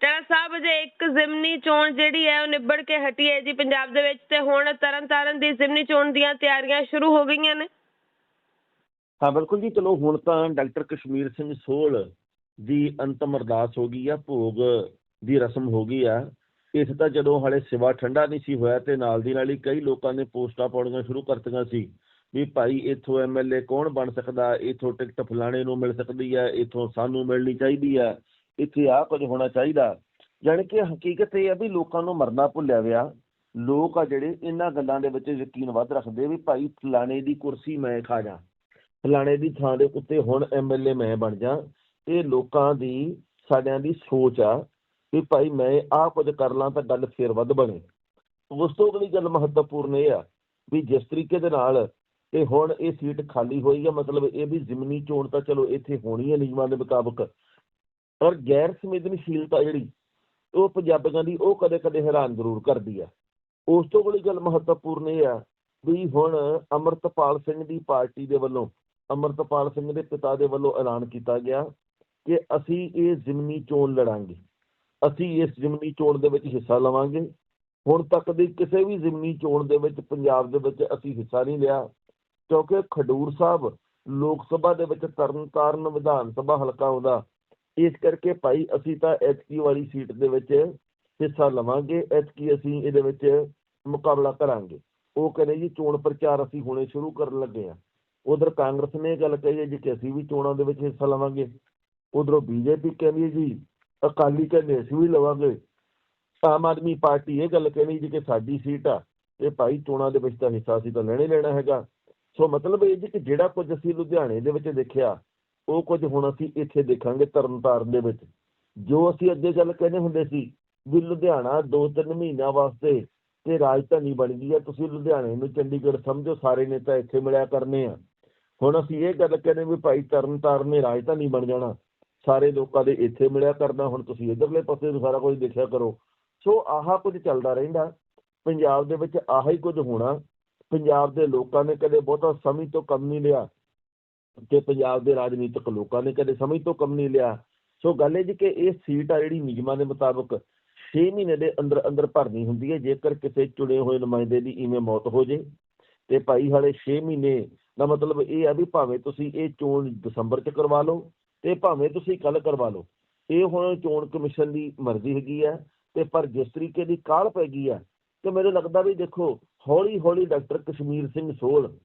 ਟੈਣਾ ਸਾਹਿਬ ਜੇ ਇੱਕ ਜ਼ਿਮਨੀ ਚੋਣ ਜਿਹੜੀ ਹੈ ਉਹ ਨਿਬੜ ਕੇ ਹਟੀ ਹੈ ਜੀ ਪੰਜਾਬ ਦੇ ਵਿੱਚ ਤੇ ਹੁਣ ਤਰਨਤਾਰਨ ਦੀ ਜ਼ਿਮਨੀ ਚੋਣ ਦੀਆਂ ਤਿਆਰੀਆਂ ਸ਼ੁਰੂ ਹੋ ਗਈਆਂ ਨੇ। ਹਾਂ, ਬਿਲਕੁਲ ਜੀ। ਚਲੋ, ਹੁਣ ਤਾਂ ਡਾਕਟਰ ਕਸ਼ਮੀਰ ਸਿੰਘ ਸੋਲ ਦੀ ਅੰਤਮ ਅਰਦਾਸ ਹੋ ਗਈ ਆ, ਭੋਗ ਦੀ ਰਸਮ ਹੋ ਗਈ ਆ। ਇਸ ਤਾਂ ਜਦੋਂ ਹਲੇ ਸਿਵਾ ਠੰਡਾ ਨਹੀਂ ਸੀ ਹੋਇਆ ਤੇ ਨਾਲ ਦੀ ਨਾਲ ਹੀ ਕਈ ਲੋਕਾਂ ਨੇ ਪੋਸਟਾਂ ਪਾਉਣੀਆਂ ਸ਼ੁਰੂ ਕਰਤੀਆਂ ਸੀ ਵੀ ਭਾਈ ਇੱਥੋਂ ਐਮਐਲਏ ਕੌਣ ਬਣ ਸਕਦਾ? ਇੱਥੋਂ ਟਿਕਟ ਫਲਾਣੇ ਨੂੰ ਮਿਲ ਸਕਦੀ ਆ? ਇਥੋਂ ਸਾਨੂੰ ਮਿਲਣੀ ਚਾਹੀਦੀ ਆ? ਇੱਥੇ ਆ ਕੁਝ ਹੋਣਾ ਚਾਹੀਦਾ। ਜਾਣੀ ਕਿ ਹਕੀਕਤ ਇਹ ਆ ਵੀ ਲੋਕਾਂ ਨੂੰ ਮਰਨਾ ਭੁੱਲਿਆ ਵਿਆ। ਲੋਕ ਆ ਜਿਹੜੇ ਇਹਨਾਂ ਗੱਲਾਂ ਦੇ ਵਿੱਚ ਯਕੀਨ ਵੱਧ ਰੱਖਦੇ ਵੀ ਭਾਈ ਫਲਾਣੇ ਦੀ ਕੁਰਸੀ ਮੈਂ ਖਾ ਜਾ। ਫਲਾਣੇ ਦੀ ਥਾਂ ਦੇ ਉੱਤੇ ਹੁਣ ਐਮਐਲਏ ਮੈਂ ਬਣ ਜਾ। ਇਹ ਲੋਕਾਂ ਦੀ, ਸਾਡਿਆਂ ਦੀ ਸੋਚ ਆ ਵੀ ਭਾਈ ਮੈਂ ਆਹ ਕੁਝ ਕਰ ਲਾਂ ਤਾਂ ਗੱਲ ਫੇਰ ਵੱਧ ਬਣੇ। ਉਸ ਤੋਂ ਅਗਲੀ ਗੱਲ ਮਹੱਤਵਪੂਰਨ ਇਹ ਆ ਵੀ ਜਿਸ ਤਰੀਕੇ ਦੇ ਨਾਲ ਤੇ ਹੁਣ ਇਹ ਸੀਟ ਖਾਲੀ ਹੋਈ ਆ, ਮਤਲਬ ਇਹ ਵੀ ਜ਼ਿਮਨੀ ਚੋਣ ਤਾਂ ਚਲੋ ਇੱਥੇ ਹੋਣੀ ਹੈ ਨਿਯਮਾਂ ਦੇ ਮੁਤਾਬਕ। ਪਰ ਗੈਰ ਸੰਵੇਦਨਸ਼ੀਲਤਾ ਜਿਹੜੀ, ਉਹ ਪੰਜਾਬੀਆਂ ਦੀ ਉਹ ਕਦੇ-ਕਦੇ ਹੈਰਾਨ ਜ਼ਰੂਰ ਕਰਦੀ ਆ। ਉਸ ਤੋਂ ਬੜੀ ਗੱਲ ਮਹੱਤਵਪੂਰਨ ਇਹ ਆ ਵੀ ਹੁਣ ਅਮਰਤਪਾਲ ਸਿੰਘ ਦੀ ਪਾਰਟੀ ਦੇ ਵੱਲੋਂ, ਅਮਰਤਪਾਲ ਸਿੰਘ ਦੇ ਪਿਤਾ ਦੇ ਵੱਲੋਂ ਐਲਾਨ ਕੀਤਾ ਗਿਆ ਕਿ ਅਸੀਂ ਇਹ ਜ਼ਿਮਨੀ ਚੋਣ ਲੜਾਂਗੇ। ਅਸੀਂ ਇਸ ਜ਼ਿਮਨੀ ਚੋਣ ਦੇ ਵਿੱਚ ਹਿੱਸਾ ਲਵਾਂਗੇ। ਹੁਣ ਤੱਕ ਦੀ ਕਿਸੇ ਵੀ ਜ਼ਿਮਨੀ ਚੋਣ ਦੇ ਵਿੱਚ ਪੰਜਾਬ ਦੇ ਵਿੱਚ ਅਸੀਂ ਹਿੱਸਾ ਨਹੀਂ ਲਿਆ, ਕਿਉਂਕਿ ਖਡੂਰ ਸਾਹਿਬ ਲੋਕ ਸਭਾ ਦੇ ਵਿੱਚ ਤਰਨਤਾਰਨ ਵਿਧਾਨ ਸਭਾ ਹਲਕਾ ਆਉਂਦਾ ਇਸ ਕਰਕੇ ਭਾਈ ਅਸੀਂ ਤਾਂ ਐਤਕੀ ਵਾਲੀ ਸੀਟ ਦੇ ਵਿੱਚ ਹਿੱਸਾ ਲਵਾਂਗੇ, ਐਤਕੀ ਅਸੀਂ ਇਹਦੇ ਵਿੱਚ ਮੁਕਾਬਲਾ ਕਰਾਂਗੇ। ਉਹ ਕਹਿੰਦੇ ਜੀ ਚੋਣ ਪ੍ਰਚਾਰ ਅਸੀਂ ਹੁਣੇ ਸ਼ੁਰੂ ਕਰਨ ਲੱਗੇ ਆ ਉਧਰ ਕਾਂਗਰਸ ਨੇ ਇਹ ਗੱਲ ਕਹੀ ਹੈ ਜੀ ਕਿ ਅਸੀਂ ਵੀ ਚੋਣਾਂ ਦੇ ਵਿੱਚ ਹਿੱਸਾ ਲਵਾਂਗੇ। ਉਧਰੋਂ ਬੀਜੇਪੀ ਕਹਿੰਦੀ ਹੈ ਜੀ, ਅਕਾਲੀ ਕਹਿੰਦੇ ਅਸੀਂ ਵੀ ਲਵਾਂਗੇ। ਆਮ ਆਦਮੀ ਪਾਰਟੀ ਇਹ ਗੱਲ ਕਹਿੰਦੀ ਜੀ ਕਿ ਸਾਡੀ ਸੀਟ ਆ ਤੇ ਭਾਈ ਚੋਣਾਂ ਦੇ ਵਿੱਚ ਤਾਂ ਹਿੱਸਾ ਅਸੀਂ ਤਾਂ ਲੈਣੇ ਲੈਣਾ ਹੈਗਾ। ਸੋ ਮਤਲਬ ਇਹ ਜੀ ਕਿ ਜਿਹੜਾ ਕੁਝ ਅਸੀਂ ਲੁਧਿਆਣੇ ਦੇ ਵਿੱਚ ਦੇਖਿਆ ਉਹ ਕੁਝ ਹੁਣ ਅਸੀਂ ਇੱਥੇ ਦੇਖਾਂਗੇ ਤਰਨਤਾਰਨ ਦੇ ਵਿੱਚ। ਜੋ ਅਸੀਂ ਅੱਗੇ ਗੱਲ ਕਹਿੰਦੇ ਹੁੰਦੇ ਸੀ ਵੀ ਲੁਧਿਆਣਾ 2-3 ਮਹੀਨਿਆਂ ਵਾਸਤੇ ਤੇ ਰਾਜਧਾਨੀ ਬਣ ਗਈ ਹੈ, ਤੁਸੀਂ ਲੁਧਿਆਣੇ ਨੂੰ ਚੰਡੀਗੜ੍ਹ ਸਮਝੋ, ਸਾਰੇ ਨੇਤਾ ਇੱਥੇ ਮਿਲਿਆ ਕਰਨੇ ਆ। ਹੁਣ ਅਸੀਂ ਇਹ ਗੱਲ ਕਹਿੰਦੇ ਵੀ ਭਾਈ ਤਰਨਤਾਰਨ ਨੇ ਰਾਜਧਾਨੀ ਬਣ ਜਾਣਾ, ਸਾਰੇ ਲੋਕਾਂ ਦੇ ਇੱਥੇ ਮਿਲਿਆ ਕਰਨਾ, ਹੁਣ ਤੁਸੀਂ ਇਧਰਲੇ ਪਾਸੇ ਨੂੰ ਸਾਰਾ ਕੁਝ ਦੇਖਿਆ ਕਰੋ। ਸੋ ਆਹਾ ਕੁਝ ਚੱਲਦਾ ਰਹਿੰਦਾ, ਪੰਜਾਬ ਦੇ ਵਿੱਚ ਆਹਾ ਹੀ ਕੁਝ ਹੋਣਾ, ਪੰਜਾਬ ਦੇ ਲੋਕਾਂ ਨੇ ਕਦੇ ਬਹੁਤਾ ਸਮਝ ਤੋਂ ਕੰਮ ਨਹੀਂ ਲਿਆ ਕਿ ਪੰਜਾਬ ਦੇ ਰਾਜਨੀਤਿਕ ਲੋਕਾਂ ਨੇ ਕਦੇ ਸਮਝ ਤੋਂ ਕੰਮ ਨਹੀਂ ਲਿਆ। ਸੋ ਗੱਲ ਇਹ ਜੀ ਕਿ ਇਹ ਸੀਟ ਆ ਜਿਹੜੀ ਨਿਯਮਾਂ ਦੇ ਮੁਤਾਬਕ 6 ਮਹੀਨੇ ਦੇ ਅੰਦਰ ਅੰਦਰ ਭਰਨੀ ਹੁੰਦੀ ਹੈ। ਜੇਕਰ ਕਿਸੇ ਚੁਣੇ ਹੋਏ ਨੁਮਾਇੰਦੇ ਦੀ ਇਵੇਂ ਮੌਤ ਹੋ ਜੇ ਤੇ ਭਾਈ ਹਾਲੇ 6 ਮਹੀਨੇ ਦਾ ਮਤਲਬ ਇਹ ਆ ਵੀ ਭਾਵੇਂ ਤੁਸੀਂ ਇਹ ਚੋਣ ਦਸੰਬਰ 'ਚ ਕਰਵਾ ਲਓ ਤੇ ਭਾਵੇਂ ਤੁਸੀਂ ਕੱਲ ਕਰਵਾ ਲਓ। ਇਹ ਹੁਣ ਚੋਣ ਕਮਿਸ਼ਨ ਦੀ ਮਰਜ਼ੀ ਹੈਗੀ ਆ ਤੇ ਪਰ ਜਿਸ ਤਰੀਕੇ ਦੀ ਕਾਲ ਪੈ ਗਈ ਆ ਤੇ ਮੈਨੂੰ ਲੱਗਦਾ ਵੀ ਦੇਖੋ ਹੌਲੀ ਹੌਲੀ ਡਾਕਟਰ ਕਸ਼ਮੀਰ ਸਿੰਘ ਸੋਲ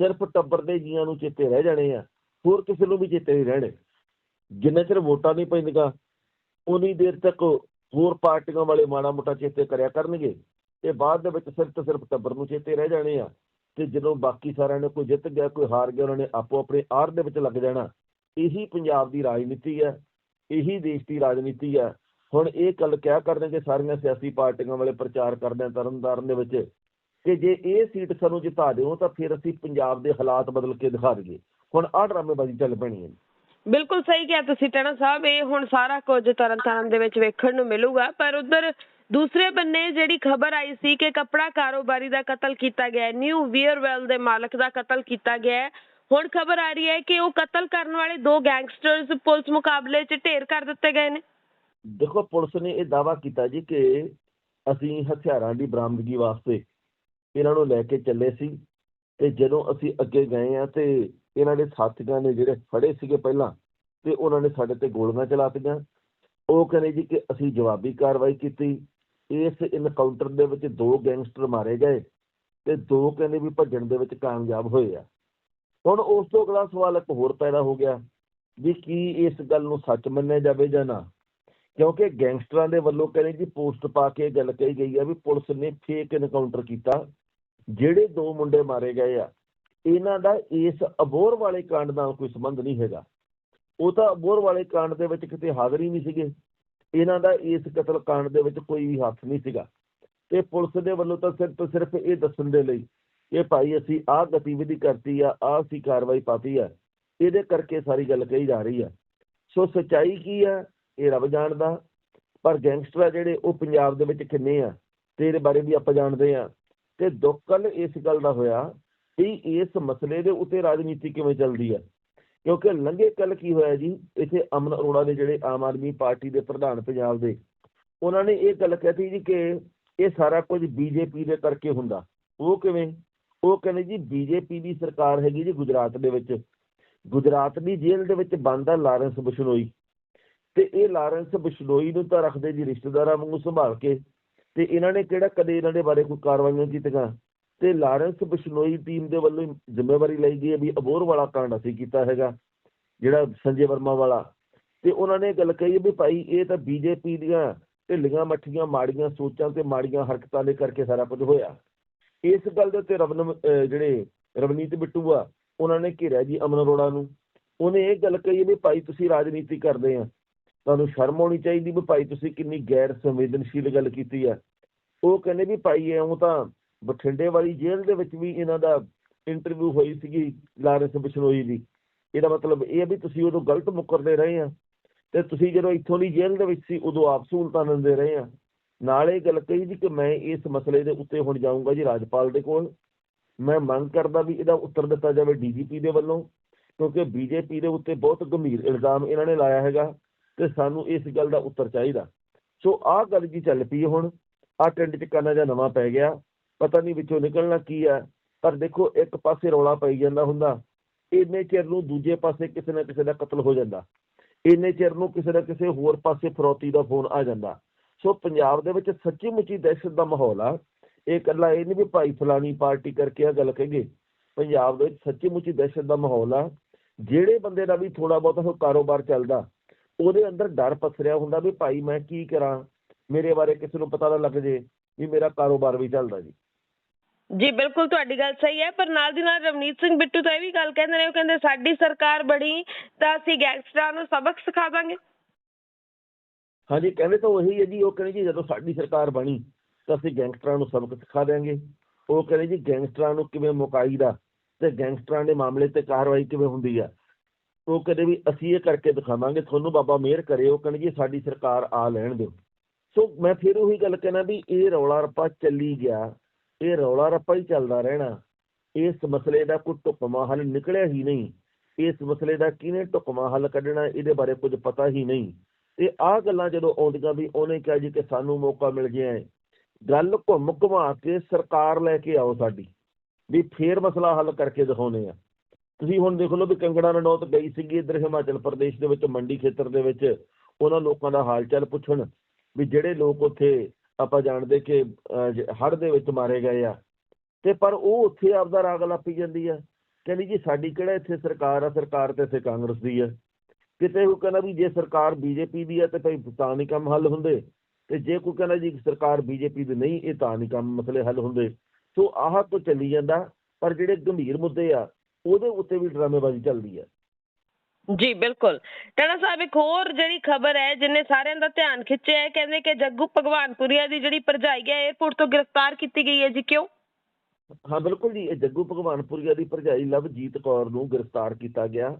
ਸਿਰਫ ਟੱਬਰ ਦੇ ਜੀਆਂ ਨੂੰ ਚੇਤੇ ਰਹਿ ਜਾਣੇ ਆ, ਹੋਰ ਕਿਸੇ ਨੂੰ ਵੀ ਚੇਤੇ ਨਹੀਂ ਰਹਿਣੇ। ਜਿੰਨੇ ਚਿਰ ਵੋਟਾਂ ਨਹੀਂ ਪੈਂਦੀਆਂ, ਉਨੀ ਦੇਰ ਤੱਕ ਹੋਰ ਪਾਰਟੀਆਂ ਵਾਲੇ ਮਾੜਾ ਮੋਟਾ ਚੇਤੇ ਕਰਿਆ ਕਰਨਗੇ। ਤੇ ਬਾਅਦ ਦੇ ਵਿੱਚ ਸਿਰਫ ਤੇ ਸਿਰਫ ਟੱਬਰ ਨੂੰ ਚੇਤੇ ਰਹਿ ਜਾਣੇ ਆ। ਤੇ ਜਦੋਂ ਬਾਕੀ ਸਾਰਿਆਂ ਨੇ ਕੋਈ ਜਿੱਤ ਗਿਆ, ਕੋਈ ਹਾਰ ਗਿਆ, ਉਹਨਾਂ ਨੇ ਆਪੋ ਆਪਣੇ ਆਰ ਦੇ ਵਿੱਚ ਲੱਗ ਜਾਣਾ। ਇਹੀ ਪੰਜਾਬ ਦੀ ਰਾਜਨੀਤੀ ਹੈ ਇਹੀ ਦੇਸ਼ ਦੀ ਰਾਜਨੀਤੀ ਹੈ ਹੁਣ ਇਹ ਗੱਲ ਕਿਹਾ ਕਰਦੇ ਕਿ ਸਾਰੀਆਂ ਸਿਆਸੀ ਪਾਰਟੀਆਂ ਵਾਲੇ ਪ੍ਰਚਾਰ ਕਰਦੇ ਆ ਤਰਨਤਾਰਨ ਦੇ ਵਿੱਚ। ਕਿ ਜੇ ਇਹ ਸੀਟ ਸਾਨੂੰ ਜਿਤਾ ਦਿਓ ਤਾਂ ਫਿਰ ਅਸੀਂ ਪੰਜਾਬ ਦੇ ਹਾਲਾਤ ਬਦਲ ਕੇ ਦਿਖਾ ਦਈਏ। ਹੁਣ ਆਹ ਡਰਾਮੇਬਾਜ਼ੀ ਚੱਲ ਪੈਣੀ ਹੈ। ਬਿਲਕੁਲ ਸਹੀ ਕਿਹਾ ਤੁਸੀਂ ਟਣਾ ਸਾਹਿਬ ਇਹ ਹੁਣ ਸਾਰਾ ਕੁਝ ਤਰਨਤਾਰਨ ਦੇ ਵਿੱਚ ਵੇਖਣ ਨੂੰ ਮਿਲੂਗਾ। ਪਰ ਉਧਰ ਦੂਸਰੇ ਬੰਨੇ ਜਿਹੜੀ ਖਬਰ ਆਈ ਸੀ ਕਿ ਕੱਪੜਾ ਕਾਰੋਬਾਰੀ ਦਾ ਕਤਲ ਕੀਤਾ ਗਿਆ ਹੈ ਨਿਊ ਵੀਅਰਵੈਲ ਦੇ ਮਾਲਕ ਦਾ ਕਤਲ ਕੀਤਾ ਗਿਆ ਹੈ। ਹੁਣ ਖਬਰ ਆ ਰਹੀ ਹੈ ਕਿ ਉਹ ਕਤਲ ਕਰਨ ਵਾਲੇ ਦੋ ਗੈਂਗਸਟਰਸ ਪੁਲਿਸ ਮੁਕਾਬਲੇ 'ਚ ਢੇਰ ਕਰ ਦਿੱਤੇ ਗਏ ਨੇ। ਦੇਖੋ ਪੁਲਿਸ ਨੇ ਇਹ ਦਾਵਾ ਕੀਤਾ ਜੀ ਕਿ ਅਸੀਂ ਹਥਿਆਰਾਂ ਦੀ ਬਰਾਮਦਗੀ ਵਾਸਤੇ ਇਹਨਾਂ ਨੂੰ ਲੈ ਕੇ ਚੱਲੇ ਸੀ ਤੇ ਜਦੋਂ ਅਸੀਂ ਅੱਗੇ ਗਏ ਆ ਤੇ ਇਹਨਾਂ ਦੇ ਸਾਥੀਆਂ ਨੇ ਜਿਹੜੇ ਫੜੇ ਸੀਗੇ ਪਹਿਲਾਂ ਤੇ ਉਹਨਾਂ ਨੇ ਸਾਡੇ ਤੇ ਗੋਲੀਆਂ ਚਲਾਤੀਆਂ ਉਹ ਕਹਿੰਦੇ ਜੀ ਕਿ ਅਸੀਂ ਜਵਾਬੀ ਕਾਰਵਾਈ ਕੀਤੀ। ਇਸ ਇਨਕਾਊਂਟਰ ਦੇ ਵਿੱਚ ਦੋ ਗੈਂਗਸਟਰ ਮਾਰੇ ਗਏ ਤੇ ਦੋ ਕਹਿੰਦੇ ਵੀ ਭੱਜਣ ਦੇ ਵਿੱਚ ਕਾਮਯਾਬ ਹੋਏ ਆ। ਹੁਣ ਉਸ ਤੋਂ ਅਗਲਾ ਸਵਾਲ ਇੱਕ ਹੋਰ ਪੈਦਾ ਹੋ ਗਿਆ ਵੀ ਕੀ ਇਸ ਗੱਲ ਨੂੰ ਸੱਚ ਮੰਨਿਆ ਜਾਵੇ ਜਾਂ ਨਾ? ਕਿਉਂਕਿ ਗੈਂਗਸਟਰਾਂ ਦੇ ਵੱਲੋਂ ਕਹਿੰਦੇ ਜੀ ਪੋਸਟ ਪਾ ਕੇ ਇਹ ਗੱਲ ਕਹੀ ਗਈ ਆ ਵੀ ਪੁਲਿਸ ਨੇ ਫੇਕ ਇਨਕਾਊਂਟਰ ਕੀਤਾ। ਜਿਹੜੇ ਦੋ ਮੁੰਡੇ ਮਾਰੇ ਗਏ ਆ, ਇਹਨਾਂ ਦਾ ਇਸ ਅਬੋਰ ਵਾਲੇ ਕਾਂਡ ਨਾਲ ਕੋਈ ਸੰਬੰਧ ਨਹੀਂ ਹੈਗਾ। ਉਹ ਤਾਂ ਅਬੋਰ ਵਾਲੇ ਕਾਂਡ ਦੇ ਵਿੱਚ ਕਿਤੇ ਹਾਜ਼ਰ ਹੀ ਨਹੀਂ ਸੀਗੇ। ਇਹਨਾਂ ਦਾ ਇਸ ਕਤਲ ਕਾਂਡ ਦੇ ਵਿੱਚ ਕੋਈ ਵੀ ਹੱਥ ਨਹੀਂ ਸੀਗਾ। ਤੇ ਪੁਲਿਸ ਦੇ ਵੱਲੋਂ ਤਾਂ ਸਿਰਫ ਸਿਰਫ ਇਹ ਦੱਸਣ ਦੇ ਲਈ ਕਿ ਭਾਈ ਅਸੀਂ ਆਹ ਗਤੀਵਿਧੀ ਕਰਤੀ ਆ, ਆਹ ਅਸੀਂ ਕਾਰਵਾਈ ਪਾਤੀ ਆ, ਇਹਦੇ ਕਰਕੇ ਸਾਰੀ ਗੱਲ ਕਹੀ ਜਾ ਰਹੀ ਆ। ਸੋ ਸੱਚਾਈ ਕੀ ਆ, ਇਹ ਰੱਬ ਜਾਣਦਾ। ਪਰ ਗੈਂਗਸਟਰ ਆ ਜਿਹੜੇ, ਉਹ ਪੰਜਾਬ ਦੇ ਵਿੱਚ ਕਿੰਨੇ ਆ, ਤੇ ਇਹਦੇ ਬਾਰੇ ਵੀ ਆਪਾਂ ਜਾਣਦੇ ਆ। ਤੇ ਦੁੱਖ ਕੱਲ ਇਸ ਗੱਲ ਦਾ ਹੋਇਆ ਕਿ ਇਸ ਮਸਲੇ ਦੇ ਉੱਤੇ ਰਾਜਨੀਤੀ ਕਿਵੇਂ ਚੱਲਦੀ ਹੈ ਕਿਉਂਕਿ ਲੰਘੇ ਕੱਲ ਕੀ ਹੋਇਆ ਜੀ? ਇੱਥੇ ਅਮਨ ਅਰੋੜਾ ਦੇ ਜਿਹੜੇ ਆਮ ਆਦਮੀ ਪਾਰਟੀ ਦੇ ਪ੍ਰਧਾਨ ਪੰਜਾਬ ਦੇ, ਉਹਨਾਂ ਨੇ ਇਹ ਗੱਲ ਕਹੀ ਜੀ ਕਿ ਇਹ ਸਾਰਾ ਕੁਝ ਬੀਜੇਪੀ ਦੇ ਕਰਕੇ ਹੁੰਦਾ। ਉਹ ਕਿਵੇਂ? ਉਹ ਕਹਿੰਦੇ ਜੀ ਬੀਜੇਪੀ ਦੀ ਸਰਕਾਰ ਹੈਗੀ ਜੀ ਗੁਜਰਾਤ ਦੇ ਵਿੱਚ। ਗੁਜਰਾਤ ਦੀ ਜੇਲ੍ਹ ਦੇ ਵਿੱਚ ਬੰਦ ਲਾਰੈਂਸ ਬਿਸ਼ਨੋਈ। ਤੇ ਇਹ ਲਾਰੈਂਸ ਬਿਸ਼ਨੋਈ ਨੂੰ ਤਾਂ ਰੱਖਦੇ ਜੀ ਰਿਸ਼ਤੇਦਾਰਾਂ ਵਾਂਗੂ ਸੰਭਾਲ ਕੇ। ਤੇ ਇਹਨਾਂ ਨੇ ਕਿਹੜਾ ਕਦੇ ਇਹਨਾਂ ਦੇ ਬਾਰੇ ਕੋਈ ਕਾਰਵਾਈਆਂ ਕੀਤੀਆਂ ਤੇ ਲਾਰੈਂਸ ਬਿਸ਼ਨੋਈ ਟੀਮ ਦੇ ਵੱਲੋਂ ਜ਼ਿੰਮੇਵਾਰੀ ਲਈ ਗਈ ਹੈ ਵੀ ਅਬੋਰ ਵਾਲਾ ਕਾਂਡ ਅਸੀਂ ਕੀਤਾ ਹੈਗਾ, ਜਿਹੜਾ ਸੰਜੇ ਵਰਮਾ ਵਾਲਾ। ਤੇ ਉਹਨਾਂ ਨੇ ਇਹ ਗੱਲ ਕਹੀ ਹੈ ਵੀ ਭਾਈ ਇਹ ਤਾਂ ਬੀਜੇਪੀ ਦੀਆਂ ਢਿੱਲੀਆਂ ਮੱਠੀਆਂ, ਮਾੜੀਆਂ ਸੋਚਾਂ ਤੇ ਮਾੜੀਆਂ ਹਰਕਤਾਂ ਦੇ ਕਰਕੇ ਸਾਰਾ ਕੁਝ ਹੋਇਆ। ਇਸ ਗੱਲ ਦੇ ਉੱਤੇ ਰਵਨ ਜਿਹੜੇ ਰਵਨੀਤ ਬਿੱਟੂ ਆ, ਉਹਨਾਂ ਨੇ ਘੇਰਿਆ ਜੀ ਅਮਨ ਅਰੋੜਾ ਨੂੰ। ਉਹਨੇ ਇਹ ਗੱਲ ਕਹੀ ਵੀ ਭਾਈ ਤੁਸੀਂ ਰਾਜਨੀਤੀ ਕਰਦੇ ਆ। ਤੁਹਾਨੂੰ ਸ਼ਰਮ ਆਉਣੀ ਚਾਹੀਦੀ ਵੀ ਭਾਈ ਤੁਸੀਂ ਕਿੰਨੀ ਗੈਰ ਸੰਵੇਦਨਸ਼ੀਲ ਗੱਲ ਕੀਤੀ ਆ। ਉਹ ਕਹਿੰਦੇ ਵੀ ਭਾਈ ਇਉਂ ਤਾਂ ਬਠਿੰਡੇ ਵਾਲੀ ਜੇਲ੍ਹ ਦੇ ਵਿੱਚ ਵੀ ਇਹਨਾਂ ਦਾ ਇੰਟਰਵਿਊ ਹੋਈ ਸੀਗੀ ਲਾਰੈਂਸ ਬਿਸ਼ਨੋਈ ਦੀ। ਇਹਦਾ ਮਤਲਬ ਇਹ ਆ ਵੀ ਤੁਸੀਂ ਉਦੋਂ ਗਲਤ ਮੁੱਕਰਦੇ ਰਹੇ ਆ ਤੇ ਤੁਸੀਂ ਜਦੋਂ ਇੱਥੋਂ ਦੀ ਜੇਲ੍ਹ ਦੇ ਵਿੱਚ ਸੀ ਉਦੋਂ ਆਪ ਸਹੂਲਤਾਂ ਦਿੰਦੇ ਰਹੇ ਆ। ਨਾਲ ਇਹ ਗੱਲ ਕਹੀ ਜੀ ਕਿ ਮੈਂ ਇਸ ਮਸਲੇ ਦੇ ਉੱਤੇ ਹੁਣ ਜਾਊਂਗਾ ਜੀ ਰਾਜਪਾਲ ਦੇ ਕੋਲ। ਮੈਂ ਮੰਗ ਕਰਦਾ ਵੀ ਇਹਦਾ ਉੱਤਰ ਦਿੱਤਾ ਜਾਵੇ ਡੀਜੀਪੀ ਦੇ ਵੱਲੋਂ, ਕਿਉਂਕਿ ਬੀਜੇਪੀ ਦੇ ਉੱਤੇ ਬਹੁਤ ਗੰਭੀਰ ਇਲਜ਼ਾਮ ਇਹਨਾਂ ਨੇ ਲਾਇਆ ਹੈਗਾ। ਤੇ ਸਾਨੂੰ ਇਸ ਗੱਲ ਦਾ ਉੱਤਰ ਚਾਹੀਦਾ। ਸੋ ਆਹ ਗੱਲ ਜੀ ਚੱਲ ਪਈ ਹੁਣ? ਆਹ ਟਿੰਡ ਚ ਕਾਨਾ ਜਾਂ ਨਵਾਂ ਪੈ ਗਿਆ। ਪਤਾ ਨਹੀਂ ਵਿੱਚੋਂ ਨਿਕਲਣਾ ਕੀ ਆ ਪਰ ਦੇਖੋ, ਇੱਕ ਪਾਸੇ ਰੌਲਾ ਪਈ ਜਾਂਦਾ ਹੁੰਦਾ। ਇੰਨੇ ਚਿਰ ਨੂੰ ਦੂਜੇ ਪਾਸੇ ਕਿਸੇ ਨਾ ਕਿਸੇ ਦਾ ਕਤਲ ਹੋ ਜਾਂਦਾ। ਇੰਨੇ ਚਿਰ ਨੂੰ ਕਿਸੇ ਨਾ ਕਿਸੇ ਹੋਰ ਪਾਸੇ ਫਰੋਤੀ ਦਾ ਫੋਨ ਆ ਜਾਂਦਾ। ਸੋ ਪੰਜਾਬ ਦੇ ਵਿੱਚ ਸੱਚੀ ਮੁੱਚੀ ਦਹਿਸ਼ਤ ਦਾ ਮਾਹੌਲ ਆ। ਇਹ ਇਕੱਲਾ ਇਹ ਨਹੀਂ ਵੀ ਭਾਈ ਫਲਾਣੀ ਪਾਰਟੀ ਕਰਕੇ ਆ ਗੱਲ ਕਹੀਏ ਪੰਜਾਬ ਦੇ ਵਿੱਚ ਸੱਚੀ ਮੁੱਚੀ ਦਹਿਸ਼ਤ ਦਾ ਮਾਹੌਲ ਆ। ਜਿਹੜੇ ਬੰਦੇ ਦਾ ਵੀ ਥੋੜਾ ਬਹੁਤਾ ਕਾਰੋਬਾਰ ਚੱਲਦਾ ਉਹਦੇ ਅੰਦਰ ਡਰ ਪਸਰਿਆ ਹੁੰਦਾ ਵੀ ਭਾਈ ਮੈਂ ਕੀ ਕਰਾਂ? ਮੇਰੇ ਬਾਰੇ ਕਿਸੇ ਨੂੰ ਪਤਾ ਨਾ ਲੱਗ ਜੇ ਵੀ ਮੇਰਾ ਕਾਰੋਬਾਰ ਵੀ ਚੱਲਦਾ ਜੀ। ਜੀ ਬਿਲਕੁਲ ਤੁਹਾਡੀ ਗੱਲ ਸਹੀ ਹੈ ਪਰ ਨਾਲ ਦੀ ਨਾਲ ਰਵਨੀਤ ਸਿੰਘ ਬਿੱਟੂ ਤਾਂ ਇਹ ਵੀ ਗੱਲ ਕਹਿੰਦੇ ਨੇ ਉਹ ਕਹਿੰਦੇ ਸਾਡੀ ਸਰਕਾਰ ਬੜੀ ਤਾਂ ਅਸੀਂ ਗੈਂਗਸਟਰਾਂ ਨੂੰ ਸਬਕ ਸਿਖਾ ਦਾਂਗੇ। ਹਾਂਜੀ ਕਹਿੰਦੇ ਤਾਂ ਉਹੀ ਹੈ ਜੀ ਉਹ ਕਹਿੰਦੇ ਜੀ ਜਦੋਂ ਸਾਡੀ ਸਰਕਾਰ ਬਣੀ ਤਾਂ ਅਸੀਂ ਗੈਂਗਸਟਰਾਂ ਨੂੰ ਸਬਕ ਸਿਖਾ ਦਿਆਂਗੇ। ਉਹ ਕਹਿੰਦੇ ਜੀ ਗੈਂਗਸਟਰਾਂ ਨੂੰ ਕਿਵੇਂ ਮੁਕਾਈਦਾ ਤੇ ਗੈਂਗਸਟਰਾਂ ਦੇ ਮਾਮਲੇ ਤੇ ਕਾਰਵਾਈ ਕਿਵੇਂ ਹੁੰਦੀ ਆ? ਉਹ ਕਹਿੰਦੇ ਵੀ ਅਸੀਂ ਇਹ ਕਰਕੇ ਦਿਖਾਵਾਂਗੇ, ਤੁਹਾਨੂੰ ਬਾਬਾ ਮਿਹਰ ਕਰੇ, ਉਹ ਕਹਿੰਦੇ ਸਾਡੀ ਸਰਕਾਰ ਆ ਲੈਣ ਦਿਓ। ਸੋ ਮੈਂ ਫਿਰ ਉਹੀ ਗੱਲ ਕਹਿਣਾ ਵੀ ਇਹ ਰੌਲਾ ਰੱਪਾ ਚੱਲੀ ਗਿਆ, ਇਹ ਰੌਲਾ ਰੱਪਾ ਹੀ ਚੱਲਦਾ ਰਹਿਣਾ। ਇਸ ਮਸਲੇ ਦਾ ਕੋਈ ਢੁਕਵਾਂ ਹੱਲ ਨਿਕਲਿਆ ਹੀ ਨਹੀਂ। ਇਸ ਮਸਲੇ ਦਾ ਕਿਹਨੇ ਢੁਕਵਾਂ ਹੱਲ ਕੱਢਣਾ, ਇਹਦੇ ਬਾਰੇ ਕੁਝ ਪਤਾ ਹੀ ਨਹੀਂ। ਤੇ ਆਹ ਗੱਲਾਂ ਜਦੋਂ ਆਉਂਦੀਆਂ ਵੀ ਉਹਨੇ ਕਿਹਾ ਜੀ ਕਿ ਸਾਨੂੰ ਮੌਕਾ ਮਿਲ ਗਿਆ ਹੈ। ਗੱਲ ਘੁੰਮ ਘੁਮਾ ਕੇ ਸਰਕਾਰ ਲੈ ਕੇ ਆਓ ਸਾਡੀ, ਵੀ ਫੇਰ ਮਸਲਾ ਹੱਲ ਕਰਕੇ ਦਿਖਾਉਨੇ ਆ ਤੁਸੀਂ ਹੁਣ ਦੇਖ ਲਓ ਵੀ ਕੰਗਣਾ ਰਣੌਤ ਗਈ ਸੀਗੀ ਇੱਧਰ ਹਿਮਾਚਲ ਪ੍ਰਦੇਸ਼ ਦੇ ਵਿੱਚ, ਮੰਡੀ ਖੇਤਰ ਦੇ ਵਿੱਚ। ਉਹਨਾਂ ਲੋਕਾਂ ਦਾ ਹਾਲ ਚਾਲ ਪੁੱਛਣ ਵੀ ਜਿਹੜੇ ਲੋਕ ਉੱਥੇ ਆਪਾਂ ਜਾਣਦੇ ਕਿ ਹੜ੍ਹ ਦੇ ਵਿੱਚ ਮਾਰੇ ਗਏ ਆ। ਤੇ ਪਰ ਉਹ ਉੱਥੇ ਆਪਦਾ ਰਾਗ ਲਾਪੀ ਜਾਂਦੀ ਆ। ਕਹਿੰਦੀ ਜੀ ਸਾਡੀ ਕਿਹੜਾ ਇੱਥੇ ਸਰਕਾਰ ਆ? ਸਰਕਾਰ ਤੇ ਇੱਥੇ ਕਾਂਗਰਸ ਦੀ ਆ। ਕਿਤੇ ਉਹ ਕਹਿੰਦਾ ਵੀ ਜੇ ਸਰਕਾਰ ਬੀਜੇਪੀ ਦੀ ਆ ਤੇ ਭਾਈ ਤਾਂ ਨਹੀਂ ਕੰਮ ਹੱਲ ਹੁੰਦੇ। ਤੇ ਜੇ ਕੋਈ ਕਹਿੰਦਾ ਜੀ ਸਰਕਾਰ ਬੀਜੇਪੀ ਦੀ ਨਹੀਂ, ਇਹ ਤਾਂ ਨਹੀਂ ਕੰਮ ਮਸਲੇ ਹੱਲ ਹੁੰਦੇ। ਸੋ ਆਹ ਤੋਂ ਚੱਲੀ ਜਾਂਦਾ। ਪਰ ਜਿਹੜੇ ਗੰਭੀਰ ਮੁੱਦੇ ਆ ਉਹਦੇ ਉੱਤੇ ਵੀ ਡਰਾਮੇਬਾਜ਼ੀ ਚੱਲਦੀ ਹੈ। ਜੀ ਬਿਲਕੁਲ। ਟਾਣਾ ਸਾਹਿਬ ਇੱਕ ਹੋਰ ਜਿਹੜੀ ਖਬਰ ਹੈ ਜਿਨੇ ਸਾਰਿਆਂ ਦਾ ਧਿਆਨ ਖਿੱਚਿਆ ਹੈ ਕਹਿੰਦੇ ਕਿ ਜੱਗੂ ਭਗਵਾਨਪੁਰੀਆ ਦੀ ਜਿਹੜੀ ਭਰਜਾਈ ਹੈ 에어ਪੋਰਟ ਤੋਂ ਗ੍ਰਿਫਤਾਰ ਕੀਤੀ ਗਈ ਹੈ ਜੀ। ਕਿਉਂ? ਹਾਂ ਬਿਲਕੁਲ ਜੀ। ਜੱਗੂ ਭਗਵਾਨਪੁਰੀਆ ਦੀ ਭਰਜਾਈ ਲਵਜੀਤ ਕੌਰ ਨੂੰ ਗ੍ਰਿਫਤਾਰ ਕੀਤਾ ਗਿਆ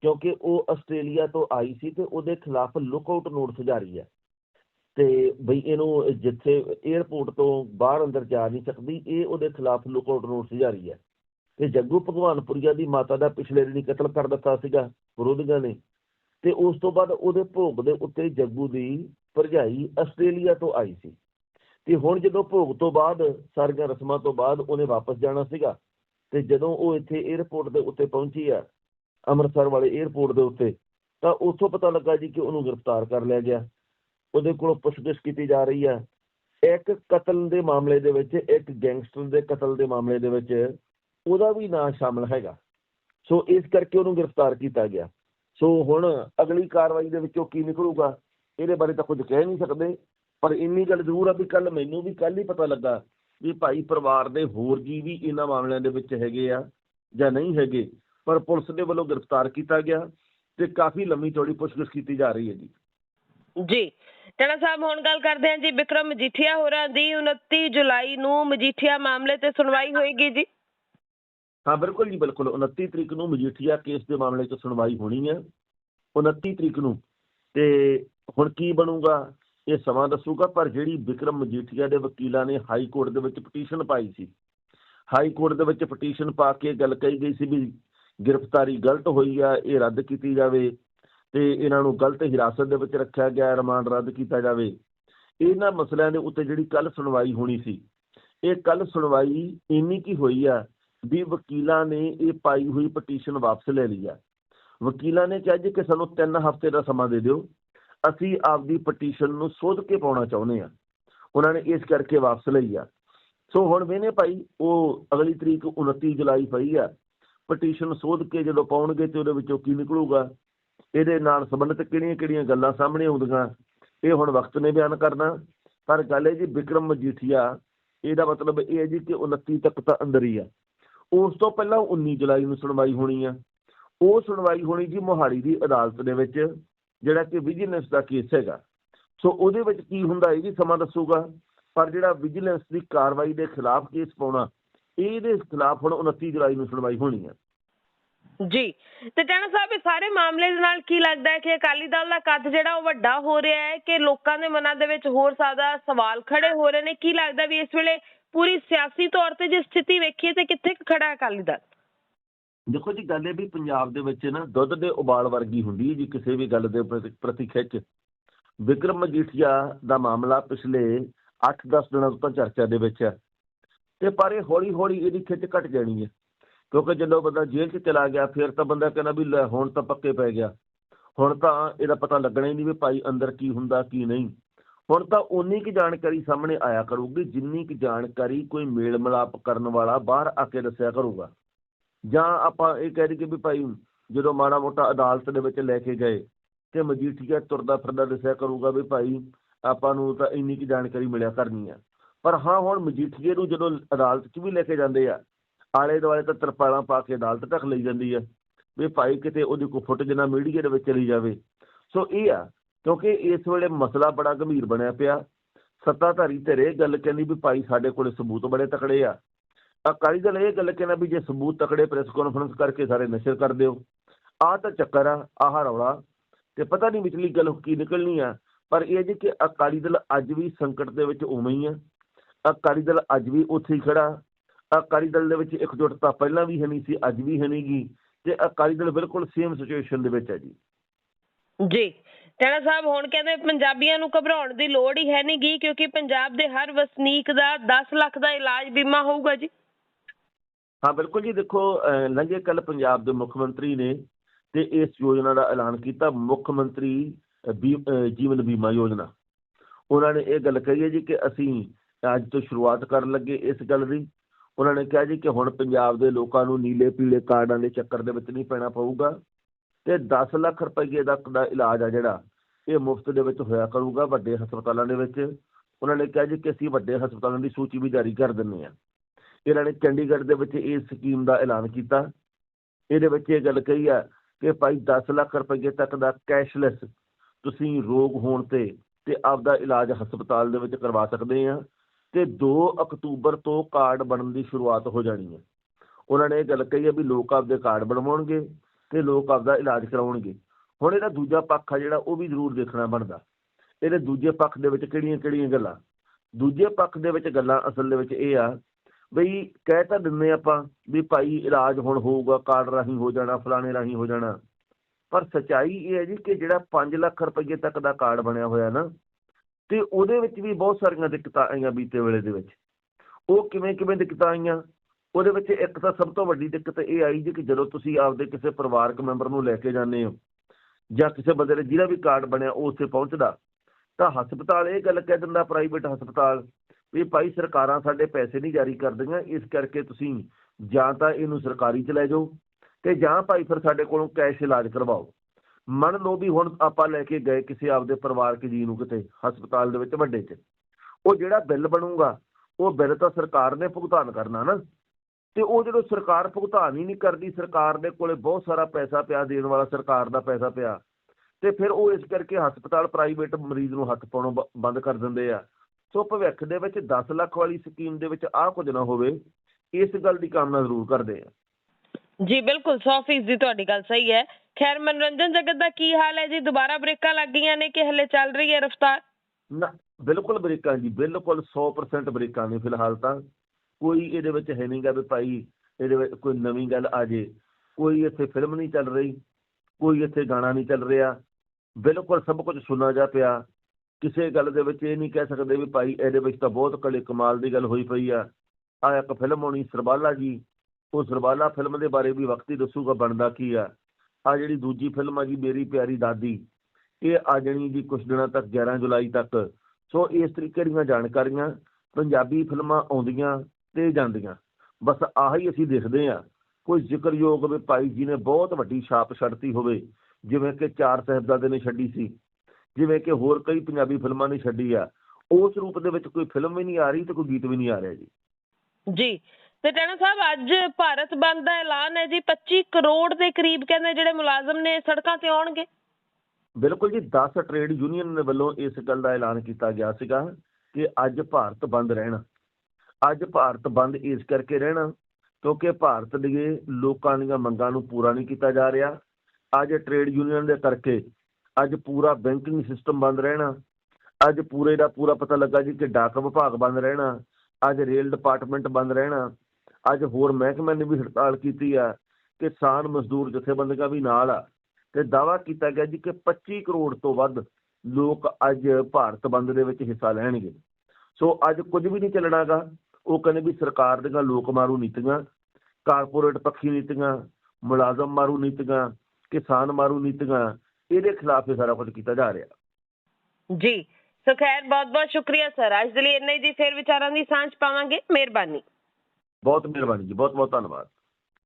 ਕਿਉਂਕਿ ਉਹ ਆਸਟ੍ਰੇਲੀਆ ਤੋਂ ਆਈ ਸੀ ਤੇ ਉਹਦੇ ਖਿਲਾਫ ਲੁੱਕਆਊਟ ਨੋਟਿਸ ਜਾਰੀ ਹੈ। ਤੇ ਬਈ ਇਹਨੂੰ ਜਿੱਥੇ 에어ਪੋਰਟ ਤੋਂ ਬਾਹਰ ਅੰਦਰ ਜਾ ਨਹੀਂ ਸਕਦੀ ਇਹ ਉਹਦੇ ਖਿਲਾਫ ਲੁੱਕਆਊਟ ਨੋਟਿਸ ਜਾਰੀ ਹੈ। ਤੇ ਜੱਗੂ ਭਗਵਾਨ ਪੁਰੀਆ ਦੀ ਮਾਤਾ ਦਾ ਪਿਛਲੇ ਦਿਨੀ ਕਤਲ ਕਰ ਦਿੱਤਾ ਸੀਗਾ, ਵਿਰੋਧੀਆਂ ਨੇ। ਤੇ ਉਸ ਤੋਂ ਬਾਅਦ ਉਹਦੇ ਭੋਗ ਦੇ ਉੱਤੇ ਜੱਗੂ ਦੀ ਭਰਜਾਈ ਆਸਟ੍ਰੇਲੀਆ ਤੋਂ ਆਈ ਸੀ। ਤੇ ਹੁਣ ਜਦੋਂ ਭੋਗ ਤੋਂ ਬਾਅਦ, ਸਾਰੀਆਂ ਰਸਮਾਂ ਤੋਂ ਬਾਅਦ ਉਹਨੇ ਵਾਪਸ ਜਾਣਾ ਸੀਗਾ, ਤੇ ਜਦੋਂ ਉਹ ਇੱਥੇ 에어ਪੋਰਟ ਦੇ ਉੱਤੇ ਪਹੁੰਚੀ ਆ, ਅੰਮ੍ਰਿਤਸਰ ਵਾਲੇ 에어ਪੋਰਟ ਦੇ ਉੱਤੇ, ਤਾਂ ਉੱਥੋਂ ਪਤਾ ਲੱਗਾ ਜੀ ਕਿ ਉਹਨੂੰ ਗ੍ਰਿਫਤਾਰ ਕਰ ਲਿਆ ਗਿਆ। ਉਹਦੇ ਕੋਲੋਂ ਪੁੱਛਗਿੱਛ ਕੀਤੀ ਜਾ ਰਹੀ ਆ। ਇੱਕ ਕਤਲ ਦੇ ਮਾਮਲੇ ਦੇ ਵਿੱਚ, ਇੱਕ ਗੈਂਗਸਟਰ ਦੇ ਕਤਲ ਦੇ ਮਾਮਲੇ ਦੇ ਵਿੱਚ ਉਹਦਾ ਵੀ ਨਾਂ ਸ਼ਾਮਲ ਹੈਗਾ। ਸੋ ਇਸ ਕਰਕੇ ਉਹਨੂੰ ਗ੍ਰਿਫਤਾਰ ਕੀਤਾ ਗਿਆ। ਸੋ ਹੁਣ ਅਗਲੀ ਕਾਰਵਾਈ ਦੇ ਵਿੱਚੋਂ ਕੀ ਨਿਕਲੂਗਾ, ਇਹਦੇ ਬਾਰੇ ਤਾਂ ਕੁਝ ਕਹਿ ਨਹੀਂ ਸਕਦੇ। ਪਰ ਇੰਨੀ ਗੱਲ ਜ਼ਰੂਰ ਆ ਵੀ ਕੱਲ ਮੈਨੂੰ ਵੀ ਕੱਲ ਹੀ ਪਤਾ ਲੱਗਾ ਵੀ ਭਾਈ ਪਰਿਵਾਰ ਦੇ ਹੋਰ ਜੀ ਵੀ ਇਹਨਾਂ ਮਾਮਲਿਆਂ ਦੇ ਵਿੱਚ ਹੈਗੇ ਆ ਜਾਂ ਨਹੀਂ ਹੈਗੇ। ਪਰ ਪੁਲਿਸ ਦੇ ਵੱਲੋਂ ਗ੍ਰਿਫਤਾਰ ਕੀਤਾ ਗਿਆ ਤੇ ਕਾਫੀ ਲੰਮੀ ਚੌੜੀ ਪੁੱਛਗਿੱਛ ਕੀਤੀ ਜਾ ਰਹੀ ਹੈ ਜੀ। ਜੀ ਟਣਾ ਸਾਹਿਬ ਹੁਣ ਗੱਲ ਕਰਦੇ ਹਾਂ ਜੀ ਵਿਕਰਮ ਮਜੀਠੀਆ ਹੋਰਾਂ ਦੀ। 29 ਜੁਲਾਈ ਨੂੰ ਮਜੀਠੀਆ ਮਾਮਲੇ ਤੇ ਸੁਣਵਾਈ ਹੋਏਗੀ ਜੀ। ਹਾਂ, ਬਿਲਕੁਲ ਜੀ, ਬਿਲਕੁਲ। 29 ਤਰੀਕ ਨੂੰ ਮਜੀਠੀਆ ਕੇਸ ਦੇ ਮਾਮਲੇ 'ਚ ਸੁਣਵਾਈ ਹੋਣੀ ਹੈ। 29 ਤਰੀਕ ਨੂੰ। ਤੇ ਹੁਣ ਕੀ ਬਣੂਗਾ? ਇਹ ਸਮਾਂ ਦੱਸੂਗਾ, ਪਰ ਜਿਹੜੀ ਵਿਕਰਮ ਮਜੀਠੀਆ ਦੇ ਵਕੀਲਾਂ ਨੇ ਹਾਈ ਕੋਰਟ ਦੇ ਵਿੱਚ ਪਟੀਸ਼ਨ ਪਾਈ ਸੀ। ਹਾਈ ਕੋਰਟ ਦੇ ਵਿੱਚ ਪਟੀਸ਼ਨ ਪਾ ਕੇ ਗੱਲ ਕਹੀ ਗਈ ਸੀ ਵੀ ਗ੍ਰਿਫਤਾਰੀ ਗਲਤ ਹੋਈ ਆ, ਇਹ ਰੱਦ ਕੀਤੀ ਜਾਵੇ ਤੇ ਇਹਨਾਂ ਨੂੰ ਗਲਤ ਹਿਰਾਸਤ ਦੇ ਵਿੱਚ ਰੱਖਿਆ ਗਿਆ, ਰਿਮਾਂਡ ਰੱਦ ਕੀਤਾ ਜਾਵੇ। ਇਹਨਾਂ ਮਸਲਿਆਂ ਦੇ ਉੱਤੇ ਜਿਹੜੀ ਕੱਲ ਸੁਣਵਾਈ ਹੋਣੀ ਸੀ, ਇਹ ਕੱਲ ਸੁਣਵਾਈ ਇੰਨੀ ਕੀ ਹੋਈ ਆ ਵੀ ਵਕੀਲਾਂ ਨੇ ਇਹ ਪਾਈ ਹੋਈ ਪਟੀਸ਼ਨ ਵਾਪਸ ਲੈ ਲਈ ਆ। ਵਕੀਲਾਂ ਨੇ ਕਿਹਾ ਜੀ ਕਿ ਸਾਨੂੰ 3 ਹਫ਼ਤੇ ਦਾ ਸਮਾਂ ਦੇ ਦਿਓ। ਅਸੀਂ ਆਪਦੀ ਪਟੀਸ਼ਨ ਨੂੰ ਸੋਧ ਕੇ ਪਾਉਣਾ ਚਾਹੁੰਦੇ ਆ ਉਹਨਾਂ ਨੇ ਇਸ ਕਰਕੇ ਵਾਪਸ ਲਈ ਆ। ਸੋ ਹੁਣ ਵੇਨੇ ਭਾਈ, ਉਹ ਅਗਲੀ ਤਰੀਕ 29 ਜੁਲਾਈ ਪਈ ਆ। ਪਟੀਸ਼ਨ ਸੋਧ ਕੇ ਜਦੋਂ ਪਾਉਣਗੇ ਤੇ ਉਹਦੇ ਵਿੱਚੋਂ ਕੀ ਨਿਕਲੂਗਾ? ਇਹਦੇ ਨਾਲ ਸੰਬੰਧਿਤ ਕਿਹੜੀਆਂ-ਕਿਹੜੀਆਂ ਗੱਲਾਂ ਸਾਹਮਣੇ ਆਉਂਦੀਆਂ? ਇਹ ਹੁਣ ਵਕਤ ਨੇ ਬਿਆਨ ਕਰਨਾ। ਪਰ ਗੱਲ ਹੈ ਜੀ ਵਿਕਰਮ ਮਜੀਠੀਆ, ਇਹਦਾ ਮਤਲਬ ਇਹ ਹੈ ਜੀ ਕਿ 29 ਤੱਕ ਤਾਂ ਅੰਦਰ ਹੀ ਆ। ਉਸ ਤੋਂ ਪਹਿਲਾਂ 19 ਜੁਲਾਈ ਨੂੰ ਸੁਣਵਾਈ ਹੋਣੀ ਆ। ਉਹ ਸੁਣਵਾਈ ਹੋਣੀ ਜੀ ਮੋਹਾਲੀ ਦੀ ਅਦਾਲਤ ਦੇ ਵਿੱਚ, ਜਿਹੜਾ ਕਿ ਵਿਜੀਲੈਂਸ ਦਾ ਕੇਸ ਹੈਗਾ। ਸੋ ਉਹਦੇ ਵਿੱਚ ਕੀ ਹੁੰਦਾ ਇਹ ਵੀ ਸਮਾਂ ਦੱਸੂਗਾ। ਪਰ ਜਿਹੜਾ ਵਿਜੀਲੈਂਸ ਦੀ ਕਾਰਵਾਈ ਦੇ ਖਿਲਾਫ ਕੇਸ ਪਾਉਣਾ, ਇਹਦੇ ਖਿਲਾਫ ਹੁਣ 29 ਜੁਲਾਈ ਨੂੰ ਸੁਣਵਾਈ ਹੋਣੀ ਆ। ਜੀ। ਤੇ ਟਾਣਾ ਸਾਹਿਬ, ਇਹ ਸਾਰੇ ਮਾਮਲੇ ਦੇ ਨਾਲ ਕੀ ਲੱਗਦਾ ਹੈ ਕਿ ਅਕਾਲੀ ਦਲ ਦਾ ਕੱਦ ਜਿਹੜਾ ਉਹ ਵੱਡਾ ਹੋ ਰਿਹਾ ਹੈ ਕਿ ਲੋਕਾਂ ਦੇ ਮਨਾਂ ਦੇ ਵਿੱਚ ਹੋਰ ਜ਼ਿਆਦਾ ਸਵਾਲ ਖੜੇ ਹੋ ਰਹੇ ਨੇ? ਕੀ ਲੱਗਦਾ ਵੀ ਇਸ ਵੇਲੇ ਪੂਰੀ ਸਿਆਸੀ ਤੌਰ ਤੇ ਜੇ ਸਥਿਤੀ ਵੇਖੀਏ ਤੇ ਕਿੱਥੇ ਖੜਾ ਹੈ ਅਕਾਲੀ ਦਲ? ਦੇਖੋ ਜੀ, ਗੱਲ ਇਹ ਵੀ ਪੰਜਾਬ ਦੇ ਵਿੱਚ ਨਾ ਦੁੱਧ ਦੇ ਉਬਾਲ ਵਰਗੀ ਹੁੰਦੀ ਹੈ ਜੀ, ਕਿਸੇ ਵੀ ਗੱਲ ਦੇ ਪ੍ਰਤੀ- ਖਿੱਚ ਵਿਕਰਮ ਮਜੀਠੀਆ ਦਾ ਮਾਮਲਾ ਪਿਛਲੇ 8-10 ਦਿਨਾਂ ਤੋਂ ਚਰਚਾ ਦੇ ਵਿੱਚ ਹੈ। ਤੇ ਪਰ ਇਹ ਹੌਲੀ-ਹੌਲੀ ਇਹਦੀ ਖਿੱਚ ਘਟ ਜਾਣੀ ਹੈ। ਕਿਉਂਕਿ ਜਦੋਂ ਬੰਦਾ ਜੇਲ੍ਹ 'ਚ ਚਲਾ ਗਿਆ, ਫਿਰ ਤਾਂ ਬੰਦਾ ਕਹਿੰਦਾ ਵੀ ਲੈ, ਹੁਣ ਤਾਂ ਪੱਕੇ ਪੈ ਗਿਆ। ਹੁਣ ਤਾਂ ਇਹਦਾ ਪਤਾ ਲੱਗਣਾ ਹੀ ਨਹੀਂ ਵੀ ਭਾਈ ਅੰਦਰ ਕੀ ਹੁੰਦਾ, ਕੀ ਨਹੀਂ। ਹੁਣ ਤਾਂ ਉਨੀ ਕੀ ਜਾਣਕਾਰੀ ਸਾਹਮਣੇ ਆਇਆ ਕਰੂਗੀ, ਜਿੰਨੀ ਕੀ ਜਾਣਕਾਰੀ ਕੋਈ ਮੇਲ ਮਿਲਾਪ ਕਰਨ ਵਾਲਾ ਬਾਹਰ ਆ ਕੇ ਦੱਸਿਆ ਕਰੂਗਾ। ਜਾਂ ਆਪਾਂ ਇਹ ਕਹਿ ਦਈਏ ਵੀ ਭਾਈ, ਜਦੋਂ ਮਾੜਾ ਮੋਟਾ ਅਦਾਲਤ ਦੇ ਵਿੱਚ ਲੈ ਕੇ ਗਏ ਤੇ ਮਜੀਠੀਆ ਤੁਰਦਾ ਫਿਰਦਾ ਦੱਸਿਆ ਕਰੂਗਾ ਵੀ ਭਾਈ, ਆਪਾਂ ਨੂੰ ਤਾਂ ਇੰਨੀ ਕੀ ਜਾਣਕਾਰੀ ਮਿਲਿਆ ਕਰਨੀ ਆ। ਪਰ ਹਾਂ, ਹੁਣ ਮਜੀਠੀਏ ਨੂੰ ਜਦੋਂ ਅਦਾਲਤ 'ਚ ਵੀ ਲੈ ਕੇ ਜਾਂਦੇ ਆ ਆਲੇ ਦੁਆਲੇ ਤਾਂ ਤਰਪਾਲਾਂ ਪਾ ਕੇ ਅਦਾਲਤ ਤੱਕ ਲਈ ਜਾਂਦੀ ਆ, ਵੀ ਭਾਈ ਕਿਤੇ ਉਹਦੀ ਕੋਈ ਫੁੱਟ ਨਾ ਮੀਡੀਆ ਦੇ ਵਿੱਚ ਚਲੀ ਜਾਵੇ। ਸੋ ਇਹ ਆ ਕਿਉਂਕਿ ਇਸ ਵੇਲੇ ਮਸਲਾ ਬੜਾ ਗੰਭੀਰ ਬਣਿਆ ਪਿਆ। ਸੱਤਾਧਾਰੀ ਧਿਰੇ ਇਹ ਗੱਲ ਕਹਿੰਦੀ ਵੀ ਭਾਈ ਸਾਡੇ ਕੋਲੇ ਸਬੂਤ ਬੜੇ ਤਕੜੇ ਆ। ਅਕਾਲੀ ਦਲ ਇਹ ਗੱਲ ਕਹਿੰਦਾ ਵੀ ਜੇ ਸਬੂਤ ਤਕੜੇ ਪ੍ਰੈਸ ਕਾਨਫਰੰਸ ਕਰਕੇ ਸਾਰੇ ਨਸ਼ਰ ਕਰ ਦਿਓ। ਆਹ ਤਾਂ ਚੱਕਰ ਆ, ਆਹ ਰੌਲਾ। ਤੇ ਪਤਾ ਨਹੀਂ ਵਿਚਲੀ ਗੱਲ ਕੀ ਨਿਕਲਣੀ ਆ, ਪਰ ਇਹ ਜੀ ਕਿ ਅਕਾਲੀ ਦਲ ਅੱਜ ਵੀ ਸੰਕਟ ਦੇ ਵਿੱਚ ਉਵੇਂ ਹੀ ਆ। ਅਕਾਲੀ ਦਲ ਅੱਜ ਵੀ ਉੱਥੇ ਹੀ ਖੜਾ। ਅਕਾਲੀ ਦਲ ਦੇ ਵਿੱਚ ਇਕਜੁੱਟਤਾ ਪਹਿਲਾਂ ਵੀ ਹੈ ਸੀ, ਅੱਜ ਵੀ ਹੈ ਨਹੀਂਗੀ ਤੇ ਅਕਾਲੀ ਦਲ ਬਿਲਕੁਲ ਸੇਮ ਸਿਚੁਏਸ਼ਨ ਦੇ ਵਿੱਚ ਹੈ ਜੀ। ਜੀ। ਟਾਣਾ ਸਾਹਿਬ ਹੁਣ ਕਹਿੰਦੇ ਪੰਜਾਬੀਆਂ ਨੂੰ ਘਬਰਾਉਣ ਦੀ ਲੋੜ ਹੀ ਹੈ ਨਹੀਂਗੀ ਕਿਉਂਕਿ ਪੰਜਾਬ ਦੇ ਹਰ ਵਸਨੀਕ ਦਾ 10 ਲੱਖ ਦਾ ਇਲਾਜ ਬੀਮਾ ਹੋਊਗਾ ਜੀ। ਹਾਂ, ਬਿਲਕੁਲ ਜੀ, ਦੇਖੋ ਲੰਘੇ ਕੱਲ ਪੰਜਾਬ ਦੇ ਮੁੱਖ ਮੰਤਰੀ ਨੇ ਤੇ ਇਸ ਯੋਜਨਾ ਦਾ ਐਲਾਨ ਕੀਤਾ, ਮੁੱਖ ਮੰਤਰੀ ਜੀਵਨ ਬੀਮਾ ਯੋਜਨਾ। ਉਹਨਾਂ ਨੇ ਇਹ ਗੱਲ ਕਹੀ ਹੈ ਜੀ ਕਿ ਅਸੀਂ ਅੱਜ ਤੋਂ ਸ਼ੁਰੂਆਤ ਕਰਨ ਲੱਗੇ ਇਸ ਗੱਲ ਦੀ। ਉਹਨਾਂ ਨੇ ਕਿਹਾ ਜੀ ਕਿ ਹੁਣ ਪੰਜਾਬ ਦੇ ਲੋਕਾਂ ਨੂੰ ਨੀਲੇ ਪੀਲੇ ਕਾਰਡਾਂ ਦੇ ਚੱਕਰ ਦੇ ਵਿੱਚ ਨਹੀਂ ਪੈਣਾ ਪਊਗਾ। ਤੇ 10 ਲੱਖ ਰੁਪਏ ਤੱਕ ਦਾ ਇਲਾਜ ਆ ਜਿਹੜਾ, ਇਹ ਮੁਫਤ ਦੇ ਵਿੱਚ ਹੋਇਆ ਕਰੂਗਾ ਵੱਡੇ ਹਸਪਤਾਲਾਂ ਦੇ ਵਿੱਚ। ਉਹਨਾਂ ਨੇ ਕਿਹਾ ਜੀ ਕਿ ਅਸੀਂ ਵੱਡੇ ਹਸਪਤਾਲਾਂ ਦੀ ਸੂਚੀ ਵੀ ਜਾਰੀ ਕਰ ਦਿੰਦੇ ਹਾਂ। ਇਹਨਾਂ ਨੇ ਚੰਡੀਗੜ੍ਹ ਦੇ ਵਿੱਚ ਇਸ ਸਕੀਮ ਦਾ ਐਲਾਨ ਕੀਤਾ। ਇਹਦੇ ਵਿੱਚ ਇਹ ਗੱਲ ਕਹੀ ਆ ਕਿ ਭਾਈ 10 ਲੱਖ ਰੁਪਏ ਤੱਕ ਦਾ ਕੈਸ਼ਲੈਸ ਤੁਸੀਂ ਰੋਗ ਹੋਣ ਤੇ ਤੇ ਆਪਦਾ ਇਲਾਜ ਹਸਪਤਾਲ ਦੇ ਵਿੱਚ ਕਰਵਾ ਸਕਦੇ ਆ ਤੇ 2 ਅਕਤੂਬਰ ਤੋਂ ਕਾਰਡ ਬਣਨ ਦੀ ਸ਼ੁਰੂਆਤ ਹੋ ਜਾਣੀ ਹੈ। ਉਹਨਾਂ ਨੇ ਇਹ ਗੱਲ ਕਹੀ ਹੈ ਵੀ ਲੋਕ ਆਪਦੇ ਕਾਰਡ ਬਣਵਾਉਣਗੇ। ਤੇ ਲੋਕ ਆਪਦਾ ਇਲਾਜ ਕਰਾਉਣਗੇ। ਹੁਣ ਇਹਦਾ ਦੂਜਾ ਪੱਖ ਆ ਜਿਹੜਾ, ਉਹ ਵੀ ਜ਼ਰੂਰ ਦੇਖਣਾ ਬਣਦਾ। ਇਹਦੇ ਦੂਜੇ ਪੱਖ ਦੇ ਵਿੱਚ ਕਿਹੜੀਆਂ ਕਿਹੜੀਆਂ ਗੱਲਾਂ? ਦੂਜੇ ਪੱਖ ਦੇ ਵਿੱਚ ਗੱਲਾਂ ਅਸਲ ਦੇ ਵਿੱਚ ਇਹ ਆ ਬਈ ਕਹਿ ਤਾਂ ਦਿੰਦੇ ਆਪਾਂ ਵੀ ਭਾਈ ਇਲਾਜ ਹੁਣ ਹੋਊਗਾ, ਕਾਰਡ ਰਾਹੀਂ ਹੋ ਜਾਣਾ, ਫਲਾਣੇ ਰਾਹੀਂ ਹੋ ਜਾਣਾ। ਪਰ ਸਚਾਈ ਇਹ ਹੈ ਜੀ ਕਿ ਜਿਹੜਾ 5 ਲੱਖ ਰੁਪਏ ਤੱਕ ਦਾ ਕਾਰਡ ਬਣਿਆ ਹੋਇਆ ਨਾ, ਤੇ ਉਹਦੇ ਵਿੱਚ ਵੀ ਬਹੁਤ ਸਾਰੀਆਂ ਦਿੱਕਤਾਂ ਆਈਆਂ ਬੀਤੇ ਵੇਲੇ ਦੇ ਵਿੱਚ। ਉਹ ਕਿਵੇਂ ਕਿਵੇਂ ਦਿੱਕਤਾਂ ਆਈਆਂ? ਉਹਦੇ ਵਿੱਚ ਇੱਕ ਤਾਂ ਸਭ ਤੋਂ ਵੱਡੀ ਦਿੱਕਤ ਇਹ ਆਈ ਜੀ ਕਿ ਜਦੋਂ ਤੁਸੀਂ ਆਪਦੇ ਕਿਸੇ ਪਰਿਵਾਰਕ ਮੈਂਬਰ ਨੂੰ ਲੈ ਕੇ ਜਾਂਦੇ ਹੋ ਜਾਂ ਕਿਸੇ ਬੰਦੇ ਨੇ ਜਿਹੜਾ ਵੀ ਕਾਰਡ ਬਣਿਆ ਉਹ ਉੱਥੇ ਪਹੁੰਚਦਾ, ਤਾਂ ਹਸਪਤਾਲ ਇਹ ਗੱਲ ਕਹਿ ਦਿੰਦਾ ਪ੍ਰਾਈਵੇਟ ਹਸਪਤਾਲ, ਵੀ ਭਾਈ ਸਰਕਾਰਾਂ ਸਾਡੇ ਪੈਸੇ ਨਹੀਂ ਜਾਰੀ ਕਰਦੀਆਂ, ਇਸ ਕਰਕੇ ਤੁਸੀਂ ਜਾਂ ਤਾਂ ਇਹਨੂੰ ਸਰਕਾਰੀ ਚ ਲੈ ਜਾਓ ਤੇ ਜਾਂ ਭਾਈ ਫਿਰ ਸਾਡੇ ਕੋਲੋਂ ਕੈਸ਼ ਇਲਾਜ ਕਰਵਾਓ। ਮੰਨ ਲਓ ਵੀ ਹੁਣ ਆਪਾਂ ਲੈ ਕੇ ਗਏ ਕਿਸੇ ਆਪਦੇ ਪਰਿਵਾਰਕ ਜੀ ਨੂੰ ਕਿਤੇ ਹਸਪਤਾਲ ਦੇ ਵਿੱਚ ਵੱਡੇ 'ਚ, ਉਹ ਜਿਹੜਾ ਬਿੱਲ ਬਣੂਗਾ, ਉਹ ਬਿੱਲ ਤਾਂ ਸਰਕਾਰ ਨੇ ਭੁਗਤਾਨ ਕਰਨਾ ਨਾ। ਤੇ ਉਹ ਜਦੋਂ ਸਰਕਾਰ ਭੁਗਤਾਨ ਹੀ ਨਹੀਂ ਕਰਦੀ ਸਰਕਾਰ ਦੇ ਕੋਲੇ ਬਹੁਤ ਸਾਰਾ ਪੈਸਾ ਪਿਆ ਦੇਣ ਵਾਲਾ ਸਰਕਾਰ ਦਾ ਪੈਸਾ ਪਿਆ ਤੇ ਫਿਰ ਉਹ ਇਸ ਕਰਕੇ ਹਸਪਤਾਲ ਪ੍ਰਾਈਵੇਟ ਮਰੀਜ਼ ਨੂੰ ਹੱਥ ਪਾਉਣੋਂ ਬੰਦ ਕਰ ਦਿੰਦੇ ਆ। ਸੋ ਭਵਿੱਖ ਦੇ ਵਿੱਚ 10 ਲੱਖ ਵਾਲੀ ਸਕੀਮ ਦੇ ਵਿੱਚ ਆਹ ਕੁਝ ਨਾ ਹੋਵੇ ਇਸ ਗੱਲ ਦੀ ਕਾਮਨਾ ਜ਼ਰੂਰ ਕਰਦੇ ਆ। ਜੀ ਬਿਲਕੁਲ 100% ਦੀ ਤੁਹਾਡੀ ਗੱਲ ਸਹੀ ਹੈ। ਖੈਰ ਮਨੋਰੰਜਨ ਜਗਤ ਦਾ ਕੀ ਹਾਲ ਹੈ ਜੀ? ਦੁਬਾਰਾ ਬ੍ਰੇਕਾਂ ਲੱਗ ਗਈਆਂ ਨੇ ਕਿ ਹਲੇ ਚੱਲ ਰਹੀ ਹੈ ਰਫਤਾਰ? ਨਾ ਬਿਲਕੁਲ ਬ੍ਰੇਕਾਂ ਜੀ ਬਿਲਕੁਲ 100% ਬ੍ਰੇਕਾਂ ਨੇ ਫਿਲਹਾਲ ਤਾਂ। ਕੋਈ ਇਹਦੇ ਵਿੱਚ ਹੈ ਨਹੀਂਗਾ ਵੀ ਭਾਈ ਇਹਦੇ ਵਿੱਚ ਕੋਈ ਨਵੀਂ ਗੱਲ ਆ ਜੇ। ਕੋਈ ਇੱਥੇ ਫਿਲਮ ਨਹੀਂ ਚੱਲ ਰਹੀ, ਕੋਈ ਇੱਥੇ ਗਾਣਾ ਨਹੀਂ ਚੱਲ ਰਿਹਾ। ਬਿਲਕੁਲ ਸਭ ਕੁਝ ਸੁਣਾ ਜਾ ਪਿਆ। ਕਿਸੇ ਗੱਲ ਦੇ ਵਿੱਚ ਇਹ ਨਹੀਂ ਕਹਿ ਸਕਦੇ ਵੀ ਭਾਈ ਇਹਦੇ ਵਿੱਚ ਤਾਂ ਬਹੁਤ ਕਲੇ ਕਮਾਲ ਦੀ ਗੱਲ ਹੋਈ ਪਈ ਆ। ਆ ਇੱਕ ਫਿਲਮ ਹੋਣੀ ਸਰਬਾਲਾ ਜੀ। ਉਹ ਸਰਬਾਲਾ ਫਿਲਮ ਦੇ ਬਾਰੇ ਵੀ ਵਕਤ ਹੀ ਦੱਸੂਗਾ ਬਣਦਾ ਕੀ ਆ। ਆ ਜਿਹੜੀ ਦੂਜੀ ਫਿਲਮ ਆ ਜੀ, ਮੇਰੀ ਪਿਆਰੀ ਦਾਦੀ। ਇਹ ਆ ਜਾਣੀ ਜੀ ਕੁਝ ਦਿਨਾਂ ਤੱਕ 11 ਜੁਲਾਈ ਤੱਕ। ਸੋ ਇਸ ਤਰੀਕੇ ਦੀਆਂ ਜਾਣਕਾਰੀਆਂ ਪੰਜਾਬੀ ਫਿਲਮਾਂ ਆਉਂਦੀਆਂ। ਤੇ ਜਾਂਦੀਆਂ। ਬਸ ਆਹੀ ਅਸੀਂ ਦੇਖਦੇ ਆ ਕੋਈ ਜ਼ਿਕਰਯੋਗ ਵੀ ਭਾਈ ਜੀ ਨੇ ਬਹੁਤ ਵੱਡੀ ਛਾਪ ਛੱਡਤੀ ਹੋਵੇ ਜਿਵੇਂ ਕਿ ਚਾਰ ਸਾਹਿਬਜ਼ਾਦੇ ਨੇ ਛੱਡੀ ਸੀ ਜਿਵੇਂ ਕਿ ਹੋਰ ਕਈ ਪੰਜਾਬੀ ਫਿਲਮਾਂ ਨੇ ਛੱਡੀ ਆ ਉਸ ਰੂਪ ਦੇ ਵਿੱਚ ਕੋਈ ਫਿਲਮ ਵੀ ਨਹੀਂ ਆ ਰਹੀ ਤੇ ਕੋਈ ਗੀਤ ਵੀ ਨਹੀਂ ਆ ਰਿਹਾ ਜੀ। ਜੀ ਤੇ ਟੈਣਾ ਸਾਹਿਬ ਅੱਜ ਭਾਰਤ ਬੰਦ ਦਾ ਐਲਾਨ ਹੈ ਜੀ 25 ਕਰੋੜ ਦੇ ਕਰੀਬ ਕਹਿੰਦੇ ਜਿਹੜੇ ਮੁਲਾਜ਼ਮ ਨੇ ਸੜਕਾਂ ਤੇ ਆਉਣਗੇ। ਬਿਲਕੁਲ ਜੀ 10 ਟ੍ਰੇਡ ਯੂਨੀਅਨ ਦੇ ਵੱਲੋਂ ਇਸ ਗੱਲ ਦਾ ਐਲਾਨ ਕੀਤਾ ਗਿਆ ਸੀਗਾ ਕਿ ਅੱਜ ਭਾਰਤ ਬੰਦ ਰਹਿਣਾ। ਅੱਜ ਭਾਰਤ ਬੰਦ ਇਸ ਕਰਕੇ ਰਹਿਣਾ ਕਿਉਂਕਿ ਭਾਰਤ ਦੇ ਲੋਕਾਂ ਦੀਆਂ ਮੰਗਾਂ ਨੂੰ ਪੂਰਾ ਨਹੀਂ ਕੀਤਾ ਜਾ ਰਿਹਾ। ਅੱਜ ਟ੍ਰੇਡ ਯੂਨੀਅਨ ਦੇ ਕਰਕੇ ਅੱਜ ਪੂਰਾ ਬੈਂਕਿੰਗ ਸਿਸਟਮ ਬੰਦ ਰਹਿਣਾ। ਅੱਜ ਪੂਰੇ ਦਾ ਪੂਰਾ ਪਤਾ ਲੱਗਾ ਜੀ ਕਿ ਡਾਕ ਵਿਭਾਗ ਬੰਦ ਰਹਿਣਾ। ਅੱਜ ਰੇਲ ਡਿਪਾਰਟਮੈਂਟ ਬੰਦ ਰਹਿਣਾ। ਅੱਜ ਹੋਰ ਮਹਿਕਮਿਆਂ ਨੇ ਵੀ ਹੜਤਾਲ ਕੀਤੀ ਆ ਕਿਸਾਨ ਮਜ਼ਦੂਰ ਜਥੇਬੰਦੀਆਂ ਵੀ ਨਾਲ ਆ। ਤੇ ਦਾਵਾ ਕੀਤਾ ਗਿਆ ਜੀ ਕਿ 25 ਕਰੋੜ ਤੋਂ ਵੱਧ ਲੋਕ ਅੱਜ ਭਾਰਤ ਬੰਦ ਦੇ ਵਿੱਚ ਹਿੱਸਾ ਲੈਣਗੇ। ਸੋ ਅੱਜ ਕੁਝ ਵੀ ਨਹੀਂ ਚੱਲਣਾਗਾ। ਉਹ ਕਹਿੰਦੇ ਵੀ ਸਰਕਾਰ ਦੀਆਂ ਲੋਕ ਮਾਰੂ ਨੀਤੀਆਂ ਕਾਰਪੋਰੇਟ ਪੱਖੀ ਨੀਤੀਆਂ ਮੁਲਾਜ਼ਮ ਮਾਰੂ ਨੀਤੀਆਂ ਕਿਸਾਨ ਮਾਰੂ ਨੀਤੀਆਂ ਇਹਦੇ ਖਿਲਾਫ ਇਹ ਸਾਰਾ ਕੁਝ ਕੀਤਾ ਜਾ ਰਿਹਾ। ਜੀ ਸੋ ਖੈਰ ਬਹੁਤ ਬਹੁਤ ਸ਼ੁਕਰੀਆ ਸਰ। ਅੱਜ ਦੇ ਲਈ ਇੰਨਾ ਹੀ ਜੀ ਫਿਰ ਵਿਚਾਰਾਂ ਦੀ ਸਾਂਝ ਪਾਵਾਂਗੇ। ਮਿਹਰਬਾਨੀ। ਬਹੁਤ ਮਿਹਰਬਾਨੀ ਜੀ ਬਹੁਤ ਬਹੁਤ ਧੰਨਵਾਦ।